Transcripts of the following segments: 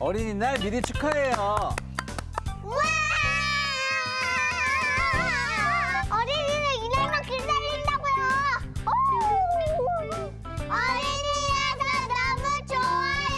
어린이날 미리 축하해요. 우와! 어린이날 이날만 기다린다고요. 오! 어린이라서 너무 좋아요.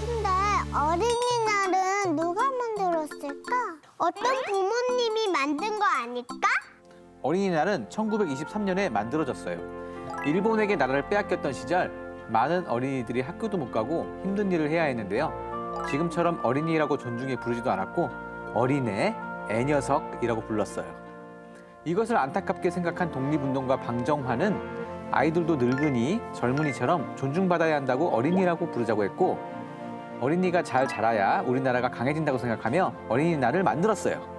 근데 어린이날은 누가 만들었을까? 어떤 부모님이 만든 거 아닐까? 어린이날은 1923년에 만들어졌어요. 일본에게 나라를 빼앗겼던 시절 많은 어린이들이 학교도 못 가고 힘든 일을 해야 했는데요. 지금처럼 어린이라고 존중해 부르지도 않았고 어린애, 애녀석이라고 불렀어요. 이것을 안타깝게 생각한 독립운동가 방정환은 아이들도 늙으니 젊은이처럼 존중받아야 한다고 어린이라고 부르자고 했고 어린이가 잘 자라야 우리나라가 강해진다고 생각하며 어린이날을 만들었어요.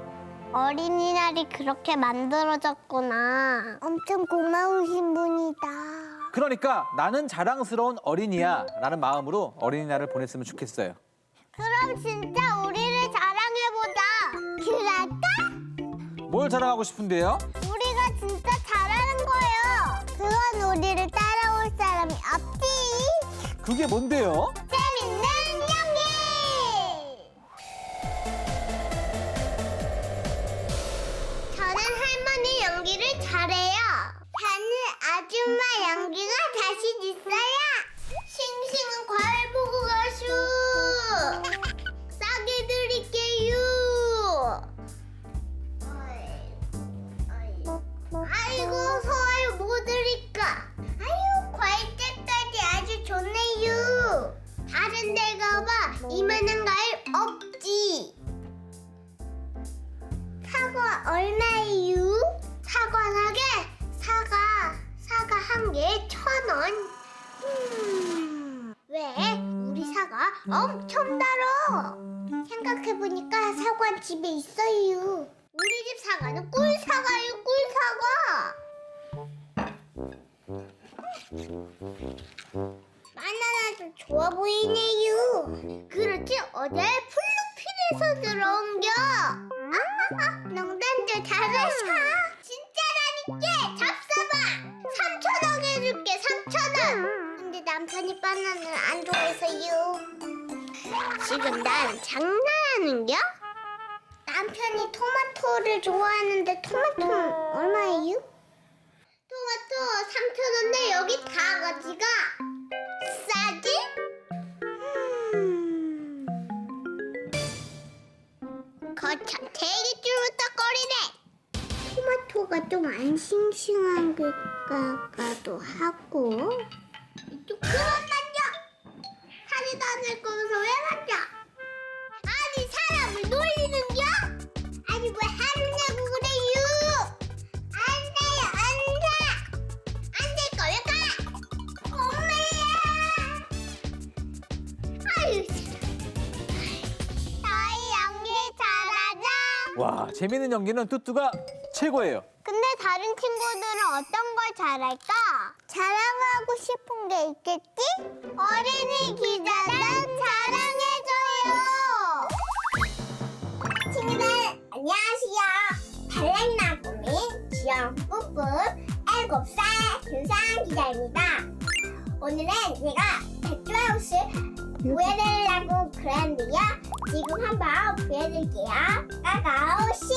어린이날이 그렇게 만들어졌구나. 엄청 고마우신 분이다. 그러니까 나는 자랑스러운 어린이야 라는 마음으로 어린이날을 보냈으면 좋겠어요. 그럼 진짜 우리를 자랑해보자. 그럴까? 뭘 자랑하고 싶은데요? 우리가 진짜 잘하는 거예요. 그건 우리를 따라올 사람이 없지. 그게 뭔데요? 엄청 달어? 생각해 보니까 사과 집에 있어요. 우리 집 사과는 꿀 사과요, 꿀 사과. 바나나도 좋아 보이네요. 그렇지 어제 플루핀에서 들어온 겨. 아하하, 농담도 잘하셔. 진짜라니까 잡숴봐. 3천 원 해줄게, 3천 원. 남편이 바나나를 안 좋아해서요. 지금 난 장난하는겨? 남편이 토마토를 좋아하는데 토마토는 얼마예요? 토마토 3,000원인데 여기 다 가지가 싸지? 음... 거참 되게 쭈루떡거리네 토마토가 좀 안 싱싱한 것같기도 하고 또 그만 만져 하지도 않을 거면서 왜 만져 아니 사람을 놀리는겨? 아니 왜 하루냐고 그래요? 안 돼요 안 돼! 안 될 거면 가! 엄마야! 아유 저희 연기 잘하죠? 와 재밌는 연기는 뚜뚜가 최고예요. 근데 다른 친구들은 어떤 걸 잘할까? 자랑하고 싶은 게 있겠지? 어린이 기자단 자랑해줘요! 친구들 안녕하세요. 달랑이나 꾸민 지영 뿌뿌 7살 교상 기자입니다. 오늘은 제가 백조하우스 보여드리려고 그랬는데요. 지금 한번 보여드릴게요. 까까오씨!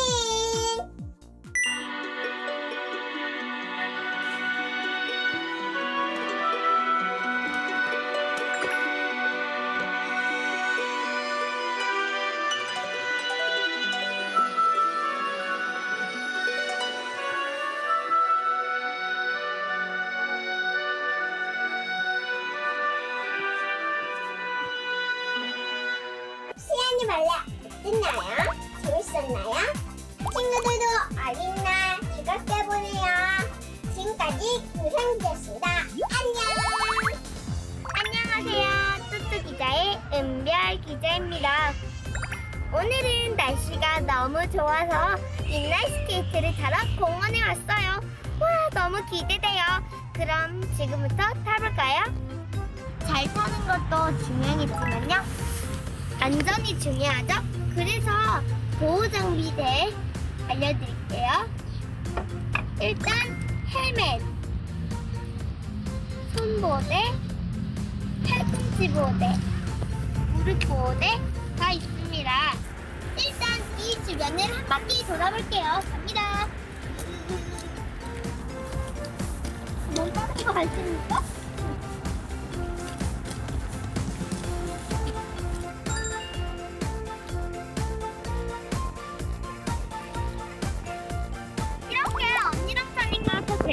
말라. 어땠나요? 재밌었나요? 친구들도 어린 날 즐겁게 보내요. 지금까지 김상지였습니다. 안녕! 안녕하세요. 뚜뚜 기자의 은별 기자입니다. 오늘은 날씨가 너무 좋아서 인라인 스케이트를 타러 공원에 왔어요. 와, 너무 기대돼요. 그럼 지금부터 타볼까요? 잘 타는 것도 중요하겠지만 안전이 중요하죠? 그래서 보호 장비들 알려드릴게요. 일단 헬멧, 손보호대, 팔꿈치 보호대, 무릎 보호대 다 있습니다. 일단 이 주변을 한 바퀴 돌아볼게요. 갑니다. 몸 따뜻한 거갈 수 있어?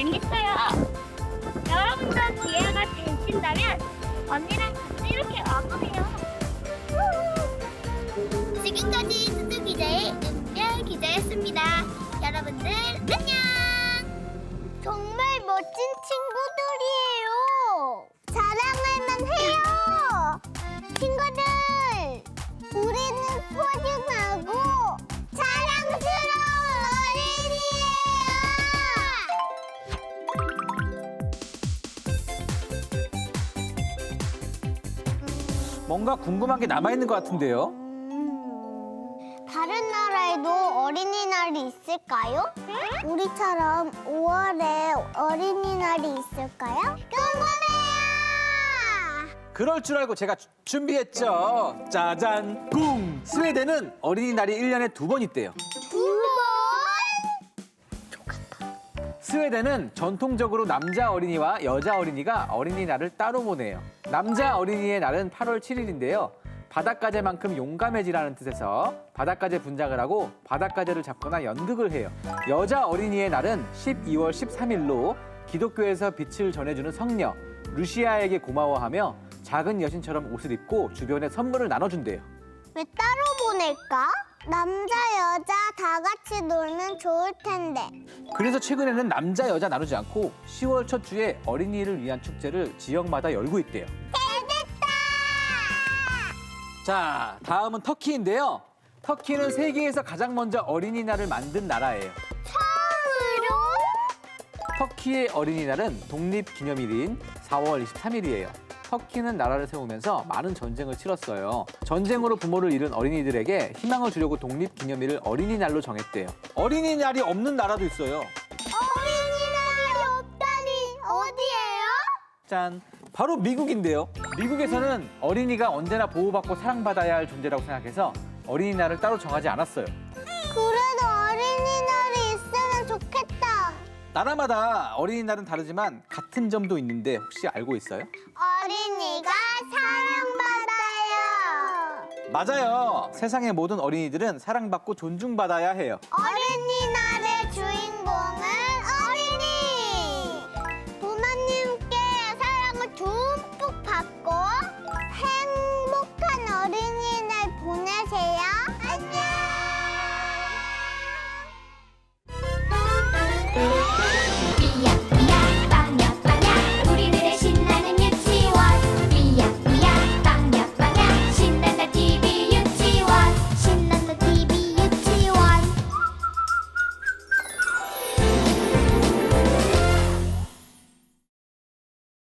재밌어요. 여러분도 기회가 되신다면 언니랑 같이 이렇게 와보세요. 지금까지 수수 기자의 은별 기자였습니다. 여러분들 안녕. 정말 멋진 친구들이에요. 자랑할만 해요. 친구들, 우리는 소중하 뭔가 궁금한 게 남아있는 것 같은데요. 음, 다른 나라에도 어린이날이 있을까요? 우리처럼 5월에 어린이날이 있을까요? 궁금해요! 그럴 줄 알고 제가 주- 준비했죠. 짜잔, 꿍! 스웨덴은 어린이날이 일년에 두 번 있대요. 스웨덴은 전통적으로 남자 어린이와 여자 어린이가 어린이날을 따로 보내요. 남자 어린이의 날은 8월 7일인데요. 바닷가재만큼 용감해지라는 뜻에서 바닷가재 분장을 하고 바닷가재를 잡거나 연극을 해요. 여자 어린이의 날은 12월 13일로 기독교에서 빛을 전해주는 성녀 루시아에게 고마워하며 작은 여신처럼 옷을 입고 주변에 선물을 나눠준대요. 왜 따로 보낼까? 남자, 여자 다 같이 놀면 좋을 텐데. 그래서 최근에는 남자 여자 나누지 않고 10월 첫 주에 어린이를 위한 축제를 지역마다 열고 있대요. 잘됐다! 자, 다음은 터키인데요. 터키는 세계에서 가장 먼저 어린이날을 만든 나라예요. 처음으로? 터키의 어린이날은 독립기념일인 4월 23일이에요. 터키는 나라를 세우면서 많은 전쟁을 치렀어요. 전쟁으로 부모를 잃은 어린이들에게 희망을 주려고 독립기념일을 어린이날로 정했대요. 어린이날이 없는 나라도 있어요. 어린이날이 없다니 어디예요? 짠. 바로 미국인데요. 미국에서는 어린이가 언제나 보호받고 사랑받아야 할 존재라고 생각해서 어린이날을 따로 정하지 않았어요. 그래도 어린이날이 있으면 좋겠다. 나라마다 어린이날은 다르지만 같은 점도 있는데 혹시 알고 있어요? 어 맞아요. 세상의 모든 어린이들은 사랑받고 존중받아야 해요. 주인공은